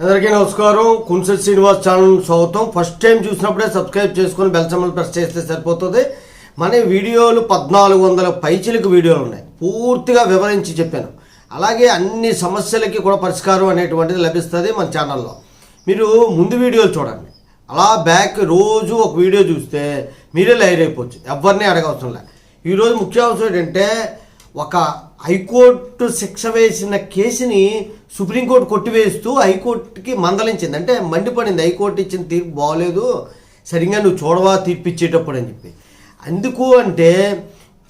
అందరికీ నమస్కారం. కున్సెట్ శ్రీనివాస్ ఛానల్ స్వాగతం. ఫస్ట్ టైం చూసినప్పుడే సబ్స్క్రైబ్ చేసుకొని బెల్ సింబల్ ప్రెస్ చేస్తే సరిపోతుంది. మన వీడియోలు పద్నాలుగు వందల పైచిలకు వీడియోలు ఉన్నాయి. పూర్తిగా వివరించి చెప్పాను. అలాగే అన్ని సమస్యలకి కూడా పరిష్కారం అనేటువంటిది లభిస్తుంది మన ఛానల్లో. మీరు ముందు వీడియోలు చూడండి. అలా బ్యాక్ రోజు ఒక వీడియో చూస్తే మీరే లైర్ అయిపోవచ్చు. ఎవరిని అడగవసరం లే. ఈరోజు ముఖ్య అవసరం ఏంటంటే ఒక హైకోర్టు శిక్ష వేసిన కేసుని సుప్రీంకోర్టు కొట్టివేస్తూ హైకోర్టుకి మందలించింది. అంటే మండిపడింది. హైకోర్టు ఇచ్చిన తీర్పు బాగోలేదు. సరిగ్గా నువ్వు చూడవా తీర్పు ఇచ్చేటప్పుడు అని చెప్పి. అందుకు అంటే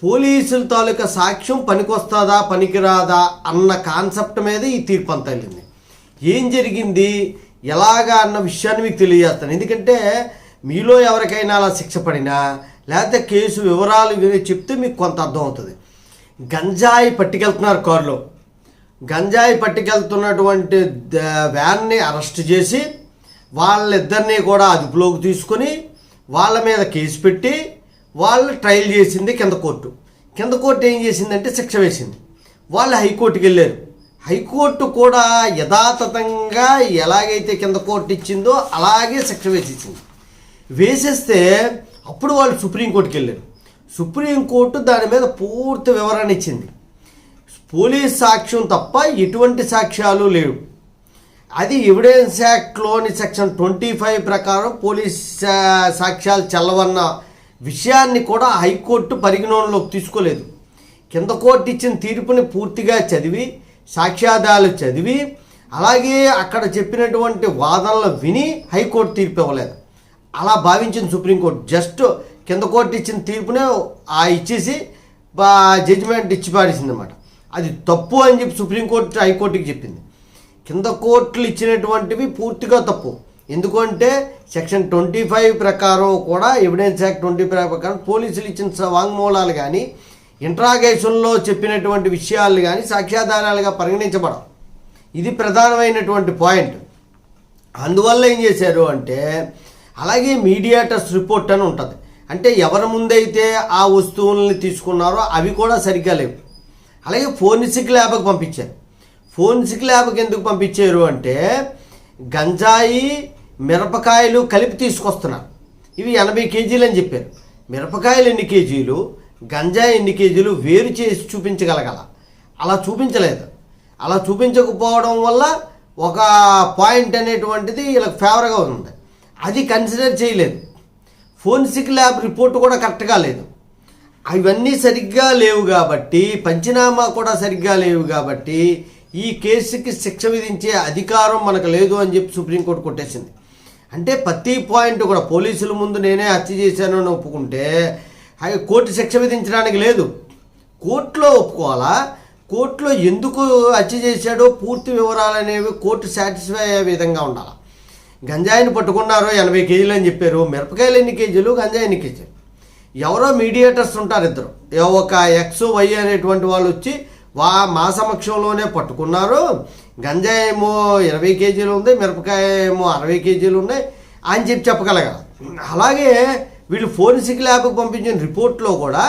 పోలీసుల తాలూకా సాక్ష్యం పనికొస్తుందా పనికిరాదా అన్న కాన్సెప్ట్ మీద ఈ తీర్పు అంతా వెళ్ళింది. ఏం జరిగింది? ఎలాగా అన్న విషయాన్ని మీకు తెలియజేస్తాను. ఎందుకంటే మీలో ఎవరికైనా అలా శిక్ష పడినా లేకపోతే కేసు వివరాలు చెప్తే మీకు కొంత అర్థం అవుతుంది. గంజాయి పట్టుకెళ్తున్నారు కారులో. గంజాయి పట్టుకెళ్తున్నటువంటి వ్యాన్ని అరెస్ట్ చేసి వాళ్ళిద్దరినీ కూడా అదుపులోకి తీసుకొని వాళ్ళ మీద కేసు పెట్టి వాళ్ళు ట్రయల్ చేసింది కింద కోర్టు. కింద కోర్టు ఏం చేసిందంటే శిక్ష వేసింది. వాళ్ళు హైకోర్టుకి వెళ్ళారు. హైకోర్టు కూడా యథాతథంగా ఎలాగైతే కింద కోర్టు ఇచ్చిందో అలాగే శిక్ష వేసేసింది. వేసేస్తే అప్పుడు వాళ్ళు సుప్రీంకోర్టుకి వెళ్ళారు. సుప్రీంకోర్టు దాని మీద పూర్తి వివరణ ఇచ్చింది. పోలీస్ సాక్ష్యం తప్ప ఎటువంటి సాక్ష్యాలు లేవు. అది ఎవిడెన్స్ యాక్ట్లోని సెక్షన్ ట్వంటీ ఫైవ్ ప్రకారం పోలీస్ సాక్ష్యాలు చల్లవన్న విషయాన్ని కూడా హైకోర్టు పరిగణనలోకి తీసుకోలేదు. కింద కోర్టు ఇచ్చిన తీర్పుని పూర్తిగా చదివి సాక్ష్యాధారాలు చదివి అలాగే అక్కడ చెప్పినటువంటి వాదనలు విని హైకోర్టు తీర్పు ఇవ్వలేదు. అలా భావించింది సుప్రీంకోర్టు జస్ట్ కింద కోర్టు ఇచ్చిన తీర్పునే ఆ ఇచ్చేసి జడ్జిమెంట్ ఇచ్చి పాడేసింది అనమాట అది తప్పు అని చెప్పి సుప్రీంకోర్టు హైకోర్టుకి చెప్పింది. కింద కోర్టులు ఇచ్చినటువంటివి పూర్తిగా తప్పు. ఎందుకంటే సెక్షన్ ట్వంటీ ఫైవ్ ప్రకారం కూడా ఎవిడెన్స్ యాక్ట్ ట్వంటీ ఫైవ్ ప్రకారం పోలీసులు ఇచ్చిన వాంగ్మూలాలు కానీ ఇంట్రాగేషన్లో చెప్పినటువంటి విషయాలు కానీ సాక్ష్యాధారాలుగా పరిగణించబడవు. ఇది ప్రధానమైనటువంటి పాయింట్. అందువల్ల ఏం చేశారు అంటే అలాగే మీడియాటర్స్ రిపోర్ట్ అని ఉంటుంది. అంటే ఎవరి ముందైతే ఆ వస్తువుల్ని తీసుకున్నారో అవి కూడా సరిగ్గా లేవు. అలాగే ఫోరెన్సిక్ ల్యాబ్కి పంపించారు. ఫోరెన్సిక్ ల్యాబ్కి ఎందుకు పంపించారు అంటే గంజాయి మిరపకాయలు కలిపి తీసుకొస్తున్నారు. ఇవి ఎనభై కేజీలు అని చెప్పారు. మిరపకాయలు ఎన్ని కేజీలు? గంజాయి ఎన్ని కేజీలు? వేరు చేసి చూపించగలగల. అలా చూపించలేదు. అలా చూపించకపోవడం వల్ల ఒక పాయింట్ అనేటువంటిది వీళ్ళకి ఫేవర్గా ఉంది. అది కన్సిడర్ చేయలేదు. ఫోన్సిక్ ల్యాబ్ రిపోర్ట్ కూడా కరెక్ట్గా లేదు. అవన్నీ సరిగ్గా లేవు కాబట్టి పంచనామా కూడా సరిగ్గా లేవు కాబట్టి ఈ కేసుకి శిక్ష విధించే అధికారం మనకు లేదు అని చెప్పి సుప్రీంకోర్టు కొట్టేసింది. అంటే ప్రతి పాయింట్ కూడా పోలీసుల ముందు నేనే హత్య చేశాను అని ఒప్పుకుంటే అవి కోర్టు శిక్ష విధించడానికి లేదు. కోర్టులో ఒప్పుకోవాలా? కోర్టులో ఎందుకు హత్య చేశాడో పూర్తి వివరాలు అనేవి కోర్టు సాటిస్ఫై అయ్యే విధంగా ఉండాలి? గంజాయిని పట్టుకున్నారు ఎనభై కేజీలు అని చెప్పారు. మిరపకాయలు ఎన్ని కేజీలు? గంజాయి ఎన్ని కేజీలు? ఎవరో మీడియేటర్స్ ఉంటారు ఇద్దరు. ఒక ఎక్స్ వై అనేటువంటి వాళ్ళు వచ్చి వా మా సమక్షంలోనే పట్టుకున్నారు. గంజాయి ఏమో ఇరవై కేజీలు ఉంది మిరపకాయ ఏమో అరవై కేజీలు ఉన్నాయి అని చెప్పి చెప్పగలగాలి. అలాగే వీళ్ళు ఫోరెన్సిక్ ల్యాబ్కి పంపించిన రిపోర్ట్లో కూడా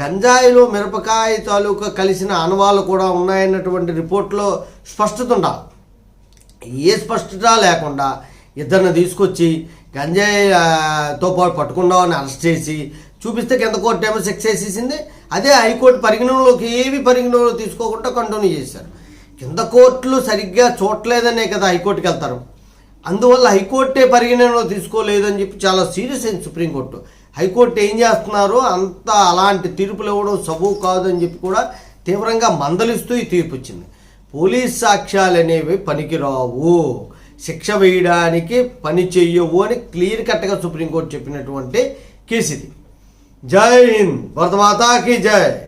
గంజాయిలో మిరపకాయ తాలూకా కలిసిన ఆనవాళ్ళు కూడా ఉన్నాయన్నటువంటి రిపోర్ట్లో స్పష్టత ఉండాలి. ఏ స్పష్టత లేకుండా ఇద్దరిని తీసుకొచ్చి గంజాయితో తో పాటు పట్టుకున్నామని అరెస్ట్ చేసి చూపిస్తే కింద కోర్టు ఏమో శిక్ష వేసేసింది. అదే హైకోర్టు పరిగణనలోకి ఏవి పరిగణనలో తీసుకోకుండా కంటిన్యూ చేశారు. కింద కోర్టులు సరిగ్గా చూడలేదనే కదా హైకోర్టుకి వెళ్తారు. అందువల్ల హైకోర్టే పరిగణనలో తీసుకోలేదని చెప్పి చాలా సీరియస్ అయింది సుప్రీంకోర్టు హైకోర్టు ఏం చేస్తున్నారో? అంత అలాంటి తీర్పులు ఇవ్వడం సబూ కాదని చెప్పి కూడా తీవ్రంగా మందలిస్తూ ఈ తీర్పు వచ్చింది పోలీస్ సాక్ష్యాలు అనేవి పనికిరావు. శిక్ష వేయడానికి పని చెయ్యవు అని క్లియర్ కట్గా సుప్రీంకోర్టు చెప్పినటువంటి కేసు ఇది. జై హింద్. భరతమాతాకి జై.